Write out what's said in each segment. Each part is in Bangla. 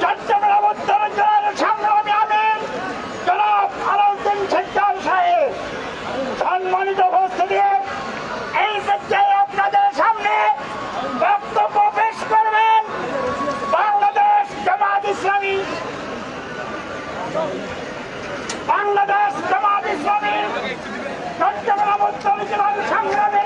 চট্টগ্রাম উত্তর জেলার সংগ্রামী আমিন জনাব আলাউদ্দিন উপস্থিতি, এই পর্যায়ে আপনাদের সামনে বক্তব্য পেশ করবেন বাংলাদেশ জামাত ইসলামী। বাংলাদেশ জামাত ইসলামী চট্টগ্রাম উত্তর জেলার সংগ্রামের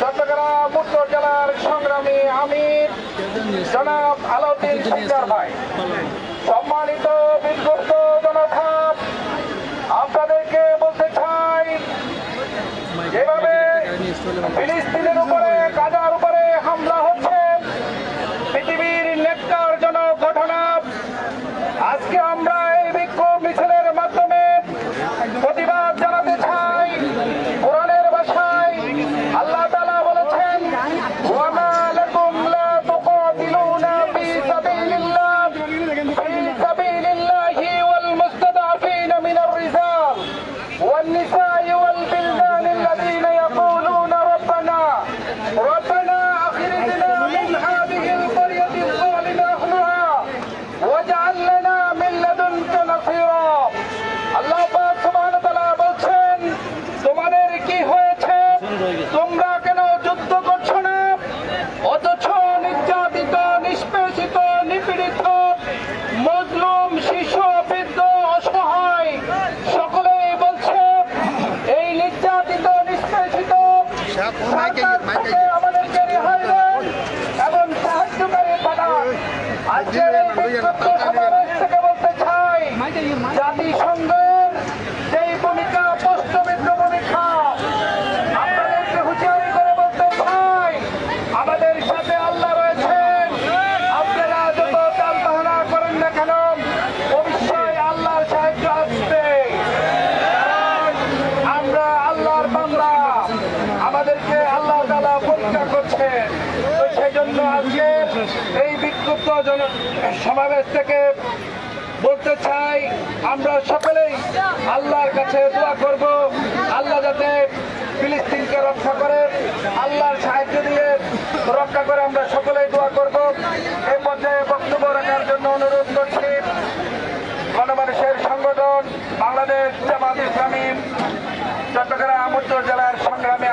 চট্টগ্রাম উত্তর জেলার সংগ্রামী আমির জনাব আলাউদ্দিন সরকার ভাই। সম্মানিত বিধ্বস্ত জনতা আপনাদেরকে বলতে চাই, যেভাবে ফিলিস্তিনের শিশু বৃদ্ধ অসহায় সকলেই বলছে এই নির্যাতিত নিষ্পেষিত সরকার থেকে আমাদেরকে রেহাই দেন এবং সাহায্যকারী পাঠান আজকের এই থেকে বলতে চাই জাতিসংঘের আমাদেরকে আল্লাহ তালা পরীক্ষা করছেন সেই জন্য আজকে এই বিক্ষুব্ধ জন সমাবেশ থেকে বলতে চাই, আমরা সকলেই আল্লাহর কাছে দোয়া করব। আল্লাহ যাতে ফিলিস্তিনকে রক্ষা করে, আল্লাহর সাহায্য দিয়ে রক্ষা করে আমরা সকলেই দোয়া করব। এই পর্যায়ে বক্তব্য রাখার জন্য অনুরোধ করছি গণমানুষের সংগঠন, বাংলাদেশ জামাত ইসলামী, চট্টগ্রাম উত্তর জেলার সংগ্রামে